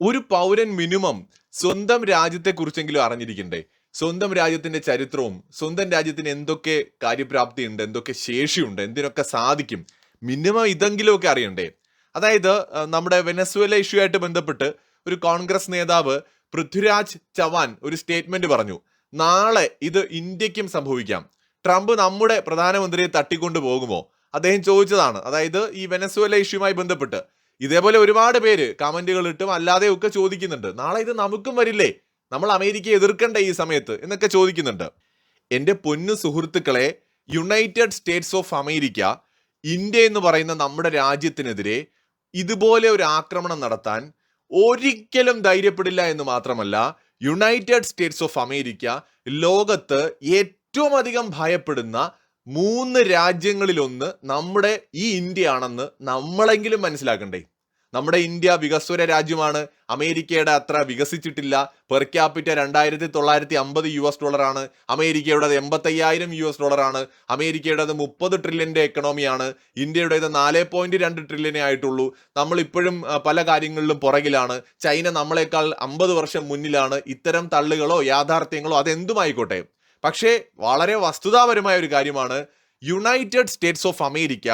ഒരു പൗരൻ മിനിമം സ്വന്തം രാജ്യത്തെക്കുറിച്ചെങ്കിലും അറിഞ്ഞിരിക്കണ്ടേ? സ്വന്തം രാജ്യത്തിന്റെ ചരിത്രവും സ്വന്തം രാജ്യത്തിന് എന്തൊക്കെ കാര്യപ്രാപ്തി ഉണ്ട് എന്തൊക്കെ ശേഷിയുണ്ട് എന്തിനൊക്കെ സാധിക്കും? മിനിമം ഇതെങ്കിലുമൊക്കെ അറിയണ്ടേ? അതായത് നമ്മുടെ വെനസ്വേല ഇഷ്യൂ ആയിട്ട് ബന്ധപ്പെട്ട് ഒരു കോൺഗ്രസ് നേതാവ് പൃഥ്വിരാജ് ചവാൻ ഒരു സ്റ്റേറ്റ്മെന്റ് പറഞ്ഞു. നാളെ ഇത് ഇന്ത്യക്കും സംഭവിക്കാം. ട്രംപ് നമ്മുടെ പ്രധാനമന്ത്രിയെ തട്ടിക്കൊണ്ടു പോകുമോ അദ്ദേഹം ചോദിച്ചതാണ്. അതായത് ഈ വെനസ്വേല ഇഷ്യൂമായി ബന്ധപ്പെട്ട് ഇതേപോലെ ഒരുപാട് പേര് കമന്റുകൾ ഇട്ടും അല്ലാതെ ഒക്കെ ചോദിക്കുന്നുണ്ട്. നാളെ ഇത് നമുക്കും വരില്ലേ? നമ്മൾ അമേരിക്കയെ എതിർക്കണ്ടേ ഈ സമയത്ത്? എന്നൊക്കെ ചോദിക്കുന്നുണ്ട്. എന്റെ പൊന്നു സുഹൃത്തുക്കളെ United States of America India എന്ന് പറയുന്ന നമ്മുടെ രാജ്യത്തിനെതിരെ ഇതുപോലെ ഒരു ആക്രമണം നടത്താൻ ഒരിക്കലും ധൈര്യപ്പെടില്ല എന്ന് മാത്രമല്ല യുണൈറ്റഡ് സ്റ്റേറ്റ്സ് ഓഫ് അമേരിക്ക ലോകത്ത് ഏറ്റവും അധികം ഭയപ്പെടുന്ന മൂന്ന് രാജ്യങ്ങളിലൊന്ന് നമ്മുടെ ഈ ഇന്ത്യ ആണെന്ന് നമ്മളെങ്കിലും മനസ്സിലാക്കണ്ടേ? നമ്മുടെ ഇന്ത്യ വികസ്വര രാജ്യമാണ്. അമേരിക്കയുടെ അത്ര വികസിച്ചിട്ടില്ല. പെർ ക്യാപിറ്റ രണ്ടായിരത്തി തൊള്ളായിരത്തി അമ്പത് യു എസ് ഡോളറാണ്. അമേരിക്കയുടേത് എൺപത്തയ്യായിരം യു എസ് ഡോളറാണ്. അമേരിക്കയുടേത് മുപ്പത് ട്രില്യന്റെ എക്കണോമിയാണ്. ഇന്ത്യയുടേത് നാല് പോയിന്റ് രണ്ട് ട്രില്യനേ ആയിട്ടുള്ളൂ. നമ്മൾ ഇപ്പോഴും പല കാര്യങ്ങളിലും പുറകിലാണ്. ചൈന നമ്മളെക്കാൾ അമ്പത് വർഷം മുന്നിലാണ്. ഇത്തരം തള്ളുകളോ യാഥാർത്ഥ്യങ്ങളോ അതെന്തുമായിക്കോട്ടെ? പക്ഷേ വളരെ വസ്തുതാപരമായ ഒരു കാര്യമാണ്. യുണൈറ്റഡ് സ്റ്റേറ്റ്സ് ഓഫ് അമേരിക്ക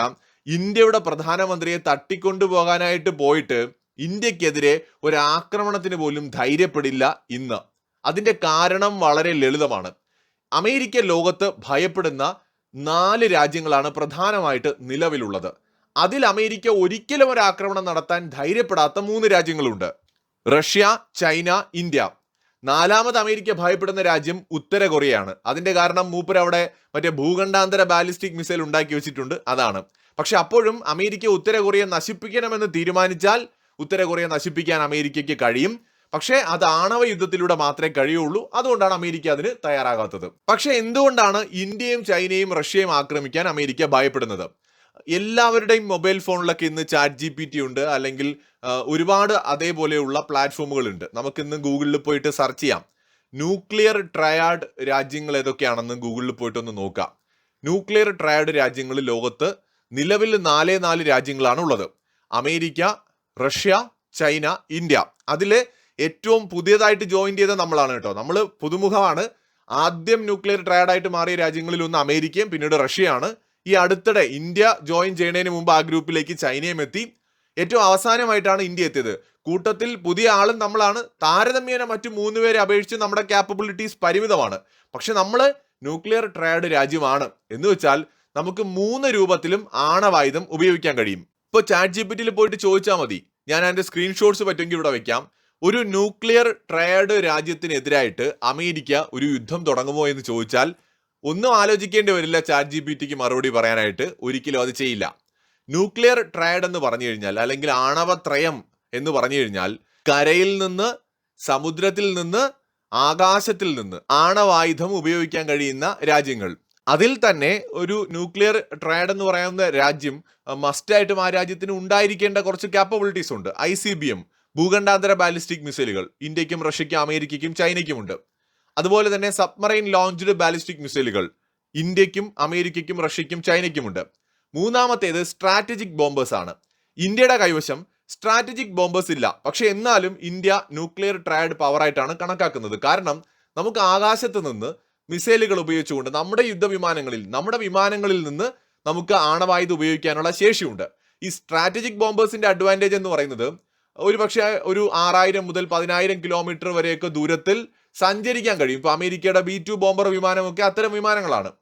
ഇന്ത്യയുടെ പ്രധാനമന്ത്രിയെ തട്ടിക്കൊണ്ടുപോകാനായിട്ട് പോയിട്ട് ഇന്ത്യക്കെതിരെ ഒരു ആക്രമണത്തിന് പോലും ധൈര്യപ്പെടില്ല ഇന്ന്. അതിന്റെ കാരണം വളരെ ലളിതമാണ്. അമേരിക്ക ലോകത്ത് ഭയപ്പെടുന്ന നാല് രാജ്യങ്ങളാണ് പ്രധാനമായിട്ട് നിലവിലുള്ളത്. അതിൽ അമേരിക്ക ഒരിക്കലും ഒരു ആക്രമണം നടത്താൻ ധൈര്യപ്പെടാത്ത മൂന്ന് രാജ്യങ്ങളുണ്ട്. Russia China India. നാലാമത് അമേരിക്ക ഭയപ്പെടുന്ന രാജ്യം ഉത്തര കൊറിയയാണ്. അതിന്റെ കാരണം മൂപ്പർ അവിടെ മറ്റേ ഭൂഖണ്ഡാന്തര ബാലിസ്റ്റിക് മിസൈൽ ഉണ്ടാക്കി വെച്ചിട്ടുണ്ട്. അതാണ്. പക്ഷെ അപ്പോഴും അമേരിക്ക ഉത്തര കൊറിയ നശിപ്പിക്കണമെന്ന് തീരുമാനിച്ചാൽ ഉത്തര കൊറിയ നശിപ്പിക്കാൻ അമേരിക്കയ്ക്ക് കഴിയും. പക്ഷേ അത് ആണവ യുദ്ധത്തിലൂടെ മാത്രമേ കഴിയുള്ളൂ. അതുകൊണ്ടാണ് അമേരിക്ക അതിന് തയ്യാറാകാത്തത്. പക്ഷേ എന്തുകൊണ്ടാണ് ഇന്ത്യയും ചൈനയും റഷ്യയും ആക്രമിക്കാൻ അമേരിക്ക ഭയപ്പെടുന്നത്? എല്ലാവരുടെയും മൊബൈൽ ഫോണിലൊക്കെ ഇന്ന് ചാറ്റ് ജി പി ടി ഉണ്ട്. അല്ലെങ്കിൽ ഒരുപാട് അതേപോലെയുള്ള പ്ലാറ്റ്ഫോമുകളുണ്ട്. നമുക്കിന്ന് ഗൂഗിളിൽ പോയിട്ട് സെർച്ച് ചെയ്യാം. ന്യൂക്ലിയർ ട്രയാഡ് രാജ്യങ്ങൾ ഏതൊക്കെയാണെന്ന് ഗൂഗിളിൽ പോയിട്ടൊന്ന് നോക്കാം. ന്യൂക്ലിയർ ട്രയാഡ് രാജ്യങ്ങൾ ലോകത്ത് നിലവിൽ നാലേ നാല് രാജ്യങ്ങളാണ് ഉള്ളത്. America Russia China India. അതിലെ ഏറ്റവും പുതിയതായിട്ട് ജോയിൻ ചെയ്ത നമ്മളാണ് കേട്ടോ. നമ്മൾ പുതുമുഖമാണ്. ആദ്യം ന്യൂക്ലിയർ ട്രയാഡായിട്ട് മാറിയ രാജ്യങ്ങളിൽ ഒന്ന് അമേരിക്കയും പിന്നീട് റഷ്യയാണ്. ഈ അടുത്തിടെ ഇന്ത്യ ജോയിൻ ചെയ്യുന്നതിന് മുമ്പ് ആ ഗ്രൂപ്പിലേക്ക് ചൈനയും എത്തി. ഏറ്റവും അവസാനമായിട്ടാണ് ഇന്ത്യ എത്തിയത്. കൂട്ടത്തിൽ പുതിയ ആളും നമ്മളാണ്. താരതമ്യേന മറ്റു മൂന്ന് പേരെ അപേക്ഷിച്ച് നമ്മുടെ ക്യാപ്പബിലിറ്റീസ് പരിമിതമാണ്. പക്ഷെ നമ്മൾ ന്യൂക്ലിയർ ട്രയാഡ് രാജ്യമാണ്. എന്ന് വെച്ചാൽ നമുക്ക് മൂന്ന് രൂപത്തിലും ആണവായുധം ഉപയോഗിക്കാൻ കഴിയും. ഇപ്പോൾ ചാറ്റ് ജി പി പോയിട്ട് ചോദിച്ചാൽ മതി. ഞാൻ അതിന്റെ സ്ക്രീൻഷോട്ട്സ് പറ്റുമെങ്കിൽ ഇവിടെ വെക്കാം. ഒരു ന്യൂക്ലിയർ ട്രയാഡ് രാജ്യത്തിനെതിരായിട്ട് അമേരിക്ക ഒരു യുദ്ധം തുടങ്ങുമോ എന്ന് ചോദിച്ചാൽ ഒന്നും ആലോചിക്കേണ്ടി വരില്ല ചാറ്റ് ജി പി ടിക്ക് മറുപടി പറയാനായിട്ട്. ഒരിക്കലും അത് ചെയ്യില്ല. ന്യൂക്ലിയർ ട്രയഡ് എന്ന് പറഞ്ഞു കഴിഞ്ഞാൽ അല്ലെങ്കിൽ ആണവത്രയം എന്ന് പറഞ്ഞു കഴിഞ്ഞാൽ കരയിൽ നിന്ന് സമുദ്രത്തിൽ നിന്ന് ആകാശത്തിൽ നിന്ന് ആണവായുധം ഉപയോഗിക്കാൻ കഴിയുന്ന രാജ്യങ്ങൾ. അതിൽ തന്നെ ഒരു ന്യൂക്ലിയർ ട്രയഡ് എന്ന് പറയുന്ന രാജ്യം മസ്റ്റായിട്ടും ആ രാജ്യത്തിന് ഉണ്ടായിരിക്കേണ്ട കുറച്ച് ക്യാപ്പബിലിറ്റീസ് ഉണ്ട്. ഐ സി ബി എം ഭൂഖണ്ഡാന്തര ബാലിസ്റ്റിക് മിസൈലുകൾ ഇന്ത്യക്കും റഷ്യയ്ക്കും അമേരിക്കയ്ക്കും ചൈനയ്ക്കുമുണ്ട് അതുപോലെ തന്നെ സബ്മറൈൻ ലോഞ്ച്ഡ് ബാലിസ്റ്റിക് മിസൈലുകൾ ഇന്ത്യക്കും അമേരിക്കയ്ക്കും റഷ്യയ്ക്കും ചൈനയ്ക്കുമുണ്ട് മൂന്നാമത്തേത് സ്ട്രാറ്റജിക് ബോംബേഴ്സ് ആണ്. ഇന്ത്യയുടെ കൈവശം സ്ട്രാറ്റജിക് ബോംബേഴ്സ് ഇല്ല. പക്ഷേ എന്നാലും ഇന്ത്യ ന്യൂക്ലിയർ ട്രയഡ് പവറായിട്ടാണ് കണക്കാക്കുന്നത്. കാരണം നമുക്ക് ആകാശത്ത് നിന്ന് മിസൈലുകൾ ഉപയോഗിച്ചുകൊണ്ട് നമ്മുടെ യുദ്ധവിമാനങ്ങളിൽ നമ്മുടെ വിമാനങ്ങളിൽ നിന്ന് നമുക്ക് ആണവായുധ ഉപയോഗിക്കാനുള്ള ശേഷിയുണ്ട്. ഈ സ്ട്രാറ്റജിക് ബോംബേഴ്സിന്റെ അഡ്വാന്റേജ് എന്ന് പറയുന്നത് ഒരു പക്ഷേ ഒരു ആറായിരം മുതൽ പതിനായിരം കിലോമീറ്റർ വരെയൊക്കെ ദൂരത്തിൽ സഞ്ചരിക്കാൻ കഴിയും. ഇപ്പോൾ അമേരിക്കയുടെ ബി ടു ബോംബർ വിമാനമൊക്കെ അത്തരം വിമാനങ്ങളാണ്.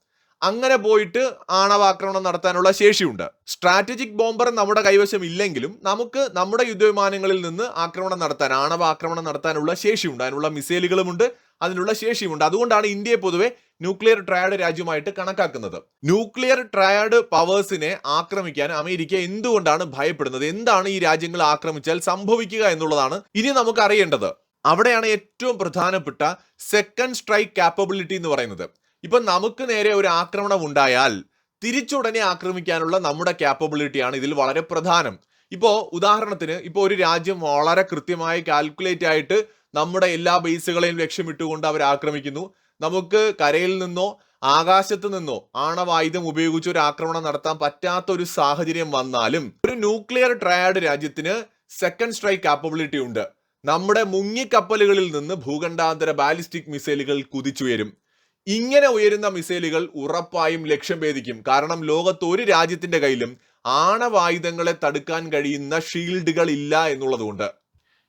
അങ്ങനെ പോയിട്ട് ആണവാക്രമണം നടത്താനുള്ള ശേഷിയുണ്ട്. സ്ട്രാറ്റജിക് ബോംബർ നമ്മുടെ കൈവശം ഇല്ലെങ്കിലും നമുക്ക് നമ്മുടെ യുദ്ധവിമാനങ്ങളിൽ നിന്ന് ആക്രമണം നടത്താൻ ആണവ ആക്രമണം നടത്താനുള്ള ശേഷിയുണ്ട്. അതിനുള്ള മിസൈലുകളുമുണ്ട് അതിനുള്ള ശേഷിയുമുണ്ട്. അതുകൊണ്ടാണ് ഇന്ത്യയെ പൊതുവെ ന്യൂക്ലിയർ ട്രയാഡ് രാജ്യമായിട്ട് കണക്കാക്കുന്നത്. ന്യൂക്ലിയർ ട്രയാഡ് പവേഴ്സിനെ ആക്രമിക്കാൻ അമേരിക്ക എന്തുകൊണ്ടാണ് ഭയപ്പെടുന്നത്? എന്താണ് ഈ രാജ്യങ്ങൾ ആക്രമിച്ചാൽ സംഭവിക്കുക എന്നുള്ളതാണ് ഇനി നമുക്ക് അറിയേണ്ടത് അവിടെയാണ് ഏറ്റവും പ്രധാനപ്പെട്ട സെക്കൻഡ് സ്ട്രൈക്ക് കാപ്പബിലിറ്റി എന്ന് പറയുന്നത്. ഇപ്പൊ നമുക്ക് നേരെ ഒരു ആക്രമണം ഉണ്ടായാൽ തിരിച്ചുടനെ ആക്രമിക്കാനുള്ള നമ്മുടെ ക്യാപ്പബിലിറ്റിയാണ് ഇതിൽ വളരെ പ്രധാനം. ഇപ്പോൾ ഉദാഹരണത്തിന് ഇപ്പോൾ ഒരു രാജ്യം വളരെ കൃത്യമായി കാൽക്കുലേറ്റ് ആയിട്ട് നമ്മുടെ എല്ലാ ബേസുകളെയും ലക്ഷ്യമിട്ടുകൊണ്ട് അവർ ആക്രമിക്കുന്നു. നമുക്ക് കരയിൽ നിന്നോ ആകാശത്ത് നിന്നോ ആണവായുധം ഉപയോഗിച്ച് ഒരു ആക്രമണം നടത്താൻ പറ്റാത്ത ഒരു സാഹചര്യം വന്നാലും ഒരു ന്യൂക്ലിയർ ട്രയാഡ് രാജ്യത്തിന് സെക്കൻഡ് സ്ട്രൈക്ക് കാപ്പബിലിറ്റി ഉണ്ട്. നമ്മുടെ മുങ്ങിക്കപ്പലുകളിൽ നിന്ന് ഭൂഖണ്ഡാന്തര ബാലിസ്റ്റിക് മിസൈലുകൾ കുതിച്ചുയരും. ഇങ്ങനെ ഉയരുന്ന മിസൈലുകൾ ഉറപ്പായും ലക്ഷ്യം ഭേദിക്കും. കാരണം ലോകത്ത് ഒരു രാജ്യത്തിന്റെ കയ്യിലും ആണവായുധങ്ങളെ തടുക്കാൻ കഴിയുന്ന ഷീൽഡുകൾ ഇല്ല എന്നുള്ളതുകൊണ്ട്.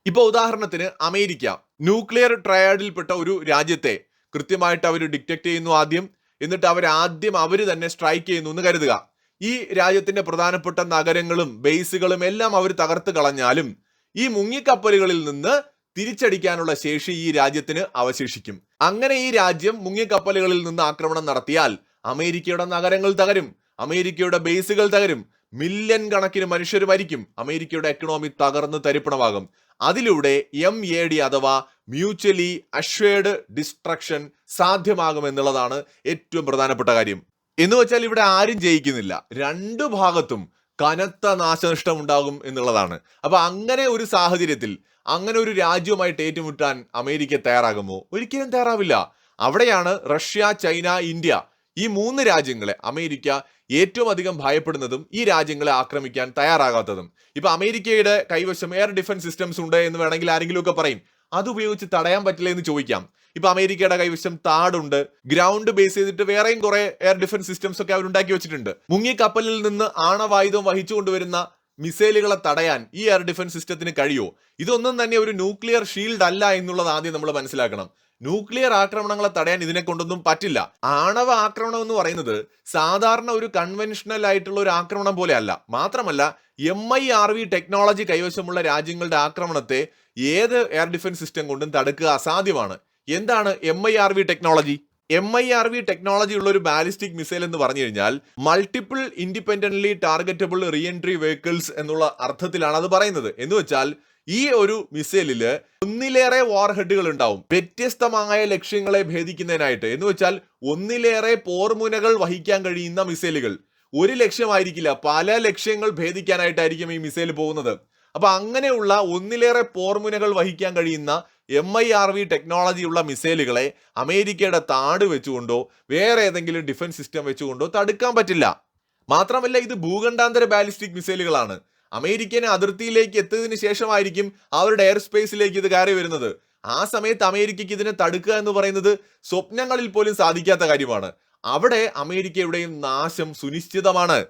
ഇപ്പൊ ഉദാഹരണത്തിന് അമേരിക്ക. ന്യൂക്ലിയർ ട്രയാഡിൽപ്പെട്ട ഒരു രാജ്യത്തെ കൃത്യമായിട്ട് അവർ ഡിറ്റക്ട് ചെയ്യുന്നു ആദ്യം. എന്നിട്ട് അവർ ആദ്യം അവർ തന്നെ സ്ട്രൈക്ക് ചെയ്യുന്നു എന്ന് കരുതുക. ഈ രാജ്യത്തിന്റെ പ്രധാനപ്പെട്ട നഗരങ്ങളും ബേസുകളും എല്ലാം അവർ തകർത്ത് കളഞ്ഞാലും ഈ മുങ്ങിക്കപ്പലുകളിൽ നിന്ന് തിരിച്ചടിക്കാനുള്ള ശേഷി ഈ രാജ്യത്തിന് അവശേഷിക്കും. അങ്ങനെ ഈ രാജ്യം മുങ്ങിക്കപ്പലുകളിൽ നിന്ന് ആക്രമണം നടത്തിയാൽ അമേരിക്കയുടെ നഗരങ്ങൾ തകരും അമേരിക്കയുടെ ബേസുകൾ തകരും മില്യൺ കണക്കിന് മനുഷ്യർ മരിക്കും അമേരിക്കയുടെ എക്കണോമി തകർന്ന് തരിപ്പണമാകും. അതിലൂടെ എം എ ഡി അഥവാ മ്യൂച്വലി അഷ്വേർഡ് ഡിസ്ട്രക്ഷൻ സാധ്യമാകും എന്നുള്ളതാണ് ഏറ്റവും പ്രധാനപ്പെട്ട കാര്യം. എന്ന് വെച്ചാൽ ഇവിടെ ആരും ജയിക്കുന്നില്ല. രണ്ടു ഭാഗത്തും കനത്ത നാശനഷ്ടം ഉണ്ടാകും എന്നുള്ളതാണ്. അപ്പൊ അങ്ങനെ ഒരു സാഹചര്യത്തിൽ അങ്ങനെ ഒരു രാജ്യവുമായിട്ട് ഏറ്റുമുട്ടാൻ അമേരിക്ക തയ്യാറാകുമോ? ഒരിക്കലും തയ്യാറാവില്ല. അവിടെയാണ് റഷ്യ ചൈന ഇന്ത്യ ഈ മൂന്ന് രാജ്യങ്ങളെ അമേരിക്ക ഏറ്റവും അധികം ഭയപ്പെടുന്നതും ഈ രാജ്യങ്ങളെ ആക്രമിക്കാൻ തയ്യാറാകാത്തതും. ഇപ്പൊ അമേരിക്കയുടെ കൈവശം എയർ ഡിഫൻസ് സിസ്റ്റംസ് ഉണ്ട് എന്ന് വേണമെങ്കിൽ ആരെങ്കിലും ഒക്കെ പറയും. അത് ഉപയോഗിച്ച് തടയാൻ പറ്റില്ല എന്ന് ചോദിക്കാം. ഇപ്പൊ അമേരിക്കയുടെ കൈവശം താടുണ്ട്. ഗ്രൗണ്ട് ബേസ് ചെയ്തിട്ട് വേറെയും കുറെ എയർ ഡിഫൻസ് സിസ്റ്റംസ് ഒക്കെ അവർ ഉണ്ടാക്കി വെച്ചിട്ടുണ്ട്. മുങ്ങി കപ്പലിൽ നിന്ന് ആണവായുധം വഹിച്ചു കൊണ്ടുവരുന്ന മിസൈലുകളെ തടയാൻ ഈ എയർ ഡിഫൻസ് സിസ്റ്റത്തിന് കഴിയോ ഇതൊന്നും തന്നെ ഒരു ന്യൂക്ലിയർ ഷീൽഡ് അല്ല എന്നുള്ളത് ആദ്യം നമ്മൾ മനസ്സിലാക്കണം. ന്യൂക്ലിയർ ആക്രമണങ്ങളെ തടയാൻ ഇതിനെ കൊണ്ടൊന്നും പറ്റില്ല. ആണവ ആക്രമണം എന്ന് പറയുന്നത് സാധാരണ ഒരു കൺവെൻഷണൽ ആയിട്ടുള്ള ഒരു ആക്രമണം പോലെ അല്ല. മാത്രമല്ല M I R V technology കൈവശമുള്ള രാജ്യങ്ങളുടെ ആക്രമണത്തെ ഏത് എയർ ഡിഫൻസ് സിസ്റ്റം കൊണ്ടും തടുക്കുക അസാധ്യമാണ്. എന്താണ് M I R V technology M I R V technology ഉള്ള ഒരു ബാലിസ്റ്റിക് മിസൈൽ എന്ന് പറഞ്ഞു കഴിഞ്ഞാൽ multiple independently targetable re entry vehicles എന്നുള്ള അർത്ഥത്തിലാണ് അത് പറയുന്നത്. എന്ന് വെച്ചാൽ ഈ ഒരു മിസൈലിൽ ഒന്നിലേറെ വാർഹെഡുകൾ ഉണ്ടാവും. വ്യത്യസ്തമായ ലക്ഷ്യങ്ങളെ ഭേദിക്കുന്നതിനായിട്ട്. എന്ന് വെച്ചാൽ ഒന്നിലേറെ പോർമുനകൾ വഹിക്കാൻ കഴിയുന്ന മിസൈലുകൾ ഒരു ലക്ഷ്യമായിരിക്കില്ല. പല ലക്ഷ്യങ്ങൾ ഭേദിക്കാനായിട്ടായിരിക്കും ഈ മിസൈൽ പോകുന്നത്. അപ്പൊ അങ്ങനെയുള്ള ഒന്നിലേറെ പോർമുനകൾ വഹിക്കാൻ കഴിയുന്ന എം ഐ ആർ വി ടെക്നോളജിയുള്ള മിസൈലുകളെ അമേരിക്കയുടെ താട് വെച്ചുകൊണ്ടോ വേറെ ഏതെങ്കിലും ഡിഫൻസ് സിസ്റ്റം വെച്ചുകൊണ്ടോ തടുക്കാൻ പറ്റില്ല. മാത്രമല്ല ഇത് ഭൂഖണ്ഡാന്തര ബാലിസ്റ്റിക് മിസൈലുകളാണ് അമേരിക്കൻ അതിർത്തിയിലേക്ക് എത്തിയതിനു ശേഷമായിരിക്കും അവരുടെ എയർ സ്പേസിലേക്ക് ഇത് കയറി വരുന്നത്. ആ സമയത്ത് അമേരിക്കയ്ക്ക് ഇതിനെ തടുക്കുക എന്ന് പറയുന്നത് സ്വപ്നങ്ങളിൽ പോലും സാധിക്കാത്ത കാര്യമാണ്. അവിടെ അമേരിക്കയുടെയും നാശം സുനിശ്ചിതമാണ്.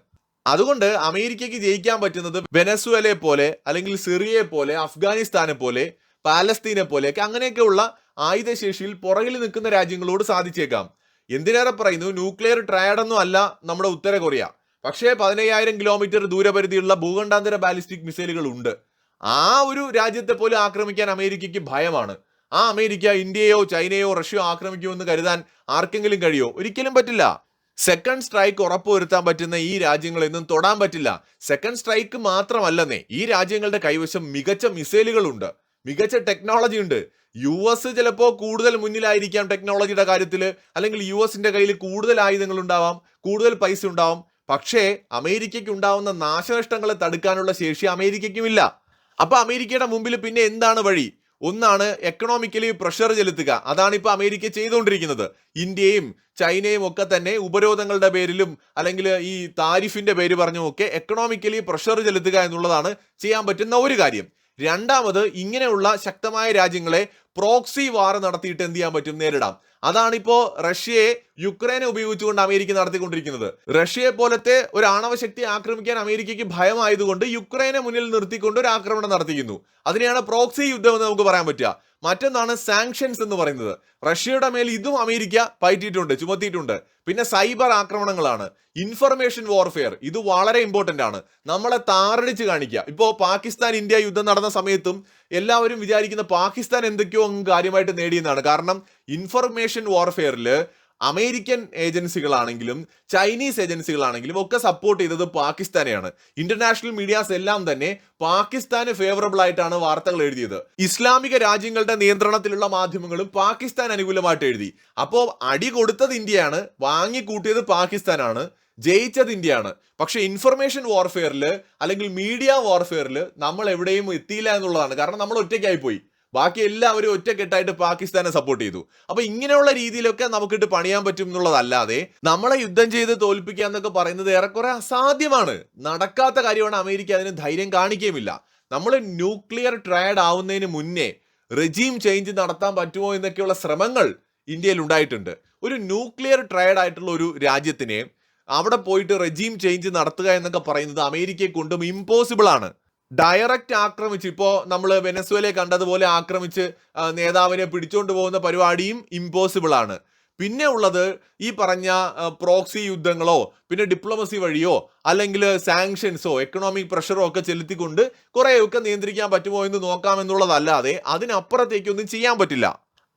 അതുകൊണ്ട് അമേരിക്കയ്ക്ക് ജയിക്കാൻ പറ്റുന്നത് വെനസ്വേലയെ പോലെ അല്ലെങ്കിൽ സിറിയയെ പോലെ അഫ്ഗാനിസ്ഥാനെ പോലെ പാലസ്തീനെ പോലെയൊക്കെ അങ്ങനെയൊക്കെയുള്ള ആയുധശേഷിയിൽ പുറകിൽ നിൽക്കുന്ന രാജ്യങ്ങളോട് സാധിച്ചേക്കാം. എന്തിനേറെ പറയുന്നു? ന്യൂക്ലിയർ ട്രയഡൊന്നും അല്ല നമ്മുടെ ഉത്തര കൊറിയ. പക്ഷേ പതിനയ്യായിരം കിലോമീറ്റർ ദൂരപരിധിയുള്ള ഭൂഖണ്ഡാന്തര ബാലിസ്റ്റിക് മിസൈലുകൾ ഉണ്ട്. ആ ഒരു രാജ്യത്തെ പോലും ആക്രമിക്കാൻ അമേരിക്കയ്ക്ക് ഭയമാണ്. ആ അമേരിക്ക ഇന്ത്യയോ ചൈനയോ റഷ്യയോ ആക്രമിക്കുമെന്ന് കരുതാൻ ആർക്കെങ്കിലും കഴിയോ? ഒരിക്കലും പറ്റില്ല. സെക്കൻഡ് സ്ട്രൈക്ക് ഉറപ്പുവരുത്താൻ പറ്റുന്ന ഈ രാജ്യങ്ങളെന്നും തൊടാൻ പറ്റില്ല. സെക്കൻഡ് സ്ട്രൈക്ക് മാത്രമല്ലെന്നേ ഈ രാജ്യങ്ങളുടെ കൈവശം മികച്ച മിസൈലുകളുണ്ട്. മികച്ച ടെക്നോളജി ഉണ്ട്. യു എസ് ചിലപ്പോൾ കൂടുതൽ മുന്നിലായിരിക്കാം ടെക്നോളജിയുടെ കാര്യത്തിൽ അല്ലെങ്കിൽ യു എസിന്റെ കയ്യിൽ കൂടുതൽ ആയുധങ്ങൾ ഉണ്ടാവാം കൂടുതൽ പൈസ ഉണ്ടാവും. പക്ഷേ അമേരിക്കയ്ക്ക് ഉണ്ടാവുന്ന നാശനഷ്ടങ്ങളെ തടുക്കാനുള്ള ശേഷി അമേരിക്കയ്ക്കും ഇല്ല. അപ്പൊ അമേരിക്കയുടെ മുമ്പിൽ പിന്നെ എന്താണ് വഴി? ഒന്നാണ് എക്കണോമിക്കലി പ്രഷർ ചെലുത്തുക. അതാണ് ഇപ്പൊ അമേരിക്ക ചെയ്തുകൊണ്ടിരിക്കുന്നത്. ഇന്ത്യയും ചൈനയും ഒക്കെ തന്നെ ഉപരോധങ്ങളുടെ പേരിലും അല്ലെങ്കിൽ ഈ താരിഫിന്റെ പേര് പറഞ്ഞുമൊക്കെ എക്കണോമിക്കലി പ്രഷർ ചെലുത്തുക എന്നുള്ളതാണ് ചെയ്യാൻ പറ്റുന്ന ഒരു കാര്യം. രണ്ടാമത് ഇങ്ങനെയുള്ള ശക്തമായ രാജ്യങ്ങളെ പ്രോക്സി വാർ നടത്തിയിട്ട് എന്ത് ചെയ്യാൻ പറ്റും? നേരിടാം. അതാണിപ്പോ റഷ്യയെ യുക്രൈനെ ഉപയോഗിച്ചുകൊണ്ട് അമേരിക്ക നടത്തിക്കൊണ്ടിരിക്കുന്നത്. റഷ്യയെ പോലത്തെ ഒരു ആണവശക്തി ആക്രമിക്കാൻ അമേരിക്കയ്ക്ക് ഭയമായതുകൊണ്ട് യുക്രൈനെ മുന്നിൽ നിർത്തിക്കൊണ്ട് ഒരു ആക്രമണം നടത്തിക്കുന്നു. അതിനെയാണ് പ്രോക്സി യുദ്ധം എന്ന് നമുക്ക് പറയാൻ പറ്റുക. മറ്റൊന്നാണ് സാങ്ഷൻസ് എന്ന് പറയുന്നത്. റഷ്യയുടെ മേൽ ഇതും അമേരിക്ക പയറ്റിയിട്ടുണ്ട് ചുമത്തിയിട്ടുണ്ട്. പിന്നെ സൈബർ ആക്രമണങ്ങളാണ്. ഇൻഫർമേഷൻ വാർഫെയർ ഇത് വളരെ ഇമ്പോർട്ടന്റ് ആണ്. നമ്മളെ താറടിച്ച് കാണിക്കുക. ഇപ്പോൾ പാകിസ്ഥാൻ ഇന്ത്യ യുദ്ധം നടന്ന സമയത്തും എല്ലാവരും വിചാരിക്കുന്ന പാകിസ്ഥാൻ എന്തൊക്കെയോ അങ്ങ് കാര്യമായിട്ട് നേടിയെന്നാണ്. കാരണം ഇൻഫർമേഷൻ വാർഫെയറിൽ അമേരിക്കൻ ഏജൻസികളാണെങ്കിലും ചൈനീസ് ഏജൻസികളാണെങ്കിലും ഒക്കെ സപ്പോർട്ട് ചെയ്തത് പാകിസ്ഥാനെയാണ്. ഇന്റർനാഷണൽ മീഡിയാസ് എല്ലാം തന്നെ പാകിസ്ഥാന് ഫേവറബിൾ ആയിട്ടാണ് വാർത്തകൾ എഴുതിയത്. ഇസ്ലാമിക രാജ്യങ്ങളുടെ നിയന്ത്രണത്തിലുള്ള മാധ്യമങ്ങളും പാകിസ്ഥാൻ അനുകൂലമായിട്ട് എഴുതി. അപ്പോൾ അടി കൊടുത്തത് ഇന്ത്യയാണ് വാങ്ങിക്കൂട്ടിയത് പാകിസ്ഥാനാണ് ജയിച്ചത് ഇന്ത്യയാണ്. പക്ഷെ ഇൻഫർമേഷൻ വാർഫെയറിൽ അല്ലെങ്കിൽ മീഡിയ വാർഫെയറിൽ നമ്മൾ എവിടെയും എത്തിയില്ല എന്നുള്ളതാണ്. കാരണം നമ്മൾ ഒറ്റയ്ക്കായി പോയി. ബാക്കി എല്ലാവരും ഒറ്റക്കെട്ടായിട്ട് പാകിസ്ഥാനെ സപ്പോർട്ട് ചെയ്തു. അപ്പൊ ഇങ്ങനെയുള്ള രീതിയിലൊക്കെ നമുക്കിട്ട് പണിയാൻ പറ്റും എന്നുള്ളതല്ലാതെ നമ്മളെ യുദ്ധം ചെയ്ത് തോൽപ്പിക്കുക എന്നൊക്കെ പറയുന്നത് ഏറെക്കുറെ അസാധ്യമാണ്. നടക്കാത്ത കാര്യമാണ് അമേരിക്ക അതിന് ധൈര്യം കാണിക്കുകയുമില്ല. നമ്മൾ ന്യൂക്ലിയർ ട്രയഡ് ആവുന്നതിന് മുന്നേ റെജീം ചേഞ്ച് നടത്താൻ പറ്റുമോ എന്നൊക്കെയുള്ള ശ്രമങ്ങൾ ഇന്ത്യയിൽ ഉണ്ടായിട്ടുണ്ട്. ഒരു ന്യൂക്ലിയർ ട്രയഡ് ആയിട്ടുള്ള ഒരു രാജ്യത്തിനെ അവിടെ പോയിട്ട് റെജീം ചേഞ്ച് നടത്തുക എന്നൊക്കെ പറയുന്നത് അമേരിക്കയെ കൊണ്ടും ഇമ്പോസിബിൾ ആണ്. ഡയറക്റ്റ് ആക്രമിച്ച് ഇപ്പോൾ നമ്മൾ വെനസ്വേലയെ കണ്ടതുപോലെ ആക്രമിച്ച് നേതാവിനെ പിടിച്ചുകൊണ്ട് പോകുന്ന പരിപാടിയും ഇമ്പോസിബിൾ ആണ്. പിന്നെ ഉള്ളത് ഈ പറഞ്ഞ പ്രോക്സി യുദ്ധങ്ങളോ പിന്നെ ഡിപ്ലോമസി വഴിയോ അല്ലെങ്കിൽ സാങ്ഷൻസോ എക്കണോമിക് പ്രഷറോ ഒക്കെ ചെലുത്തിക്കൊണ്ട് കുറേയൊക്കെ നിയന്ത്രിക്കാൻ പറ്റുമോ എന്ന് നോക്കാമെന്നുള്ളതല്ലാതെ അതിനപ്പുറത്തേക്കൊന്നും ചെയ്യാൻ പറ്റില്ല.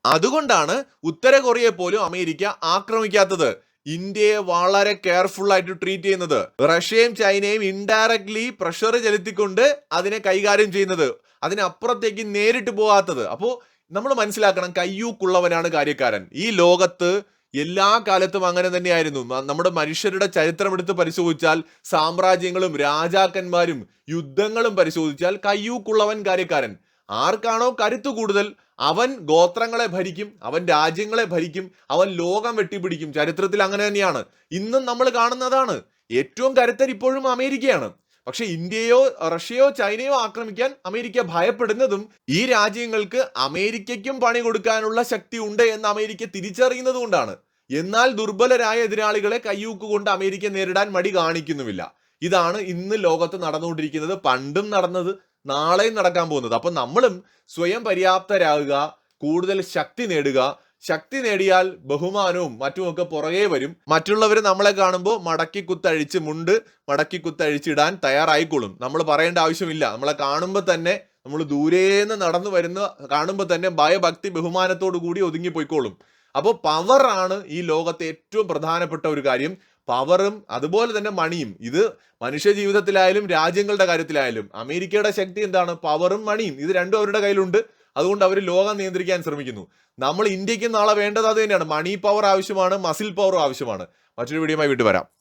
അതുകൊണ്ടാണ് ഉത്തര കൊറിയയെ പോലും അമേരിക്ക ആക്രമിക്കാത്തത്. ഇന്ത്യയെ വളരെ കെയർഫുൾ ആയിട്ട് ട്രീറ്റ് ചെയ്യുന്നത്. റഷ്യയും ചൈനയും ഇൻഡയറക്ട്ലി പ്രഷർ ചെലുത്തിക്കൊണ്ട് അതിനെ കൈകാര്യം ചെയ്യുന്നത്. അതിനപ്പുറത്തേക്ക് നേരിട്ട് പോകാത്തത്. അപ്പോൾ നമ്മൾ മനസ്സിലാക്കണം കയ്യൂക്കുള്ളവനാണ് കാര്യക്കാരൻ. ഈ ലോകത്ത് എല്ലാ കാലത്തും അങ്ങനെ തന്നെയായിരുന്നു. നമ്മുടെ മനുഷ്യരുടെ ചരിത്രം എടുത്ത് പരിശോധിച്ചാൽ സാമ്രാജ്യങ്ങളും രാജാക്കന്മാരും യുദ്ധങ്ങളും പരിശോധിച്ചാൽ കയ്യൂക്കുള്ളവൻ കാര്യക്കാരൻ. ആർക്കാണോ കരുത്തു കൂടുതൽ അവൻ ഗോത്രങ്ങളെ ഭരിക്കും അവൻ രാജ്യങ്ങളെ ഭരിക്കും അവൻ ലോകം വെട്ടിപ്പിടിക്കും. ചരിത്രത്തിൽ അങ്ങനെ തന്നെയാണ്. ഇന്നും നമ്മൾ കാണുന്നതാണ്. ഏറ്റവും കരുത്തർ ഇപ്പോഴും അമേരിക്കയാണ്. പക്ഷെ ഇന്ത്യയോ റഷ്യയോ ചൈനയോ ആക്രമിക്കാൻ അമേരിക്ക ഭയപ്പെടുന്നതും ഈ രാജ്യങ്ങൾക്ക് അമേരിക്കയ്ക്കും പണി കൊടുക്കാനുള്ള ശക്തി ഉണ്ട് എന്ന് അമേരിക്ക തിരിച്ചറിയുന്നത് കൊണ്ടാണ്. എന്നാൽ ദുർബലരായ എതിരാളികളെ കയ്യൂക്ക് കൊണ്ട് അമേരിക്ക നേരിടാൻ മടി കാണിക്കുന്നുമില്ല. ഇതാണ് ഇന്ന് ലോകത്ത് നടന്നുകൊണ്ടിരിക്കുന്നത് പണ്ടും നടന്നത് നാളെയും നടക്കാൻ പോകുന്നത്. അപ്പം നമ്മളും സ്വയം പര്യാപ്തരാകുക കൂടുതൽ ശക്തി നേടുക. ശക്തി നേടിയാൽ ബഹുമാനവും മറ്റുമൊക്കെ പുറകെ വരും. മറ്റുള്ളവർ നമ്മളെ കാണുമ്പോൾ മടക്കി കുത്തഴിച്ച് മുണ്ട് മടക്കി കുത്തഴിച്ചിടാൻ തയ്യാറായിക്കോളും. നമ്മൾ പറയേണ്ട ആവശ്യമില്ല. നമ്മളെ കാണുമ്പോൾ തന്നെ നമ്മൾ ദൂരേന്ന് നടന്നു വരുന്ന കാണുമ്പോൾ തന്നെ ഭയഭക്തി ബഹുമാനത്തോടു കൂടി ഒതുങ്ങിപ്പോയിക്കോളും അപ്പോൾ പവറാണ് ഈ ലോകത്തെ ഏറ്റവും പ്രധാനപ്പെട്ട ഒരു കാര്യം. പവറും അതുപോലെ തന്നെ മണിയും. ഇത് മനുഷ്യ ജീവിതത്തിലായാലും രാജ്യങ്ങളുടെ കാര്യത്തിലായാലും. അമേരിക്കയുടെ ശക്തി എന്താണ്? പവറും മണിയും. ഇത് രണ്ടും അവരുടെ കയ്യിലുണ്ട്. അതുകൊണ്ട് അവർ ലോകം നിയന്ത്രിക്കാൻ ശ്രമിക്കുന്നു. നമ്മൾ ഇന്ത്യയ്ക്ക് നാളെ വേണ്ടത് അത് തന്നെയാണ്. മണി പവർ ആവശ്യമാണ് മസിൽ പവർ ആവശ്യമാണ്. മറ്റൊരു വീഡിയോയുമായി വിട്ടു വരാം.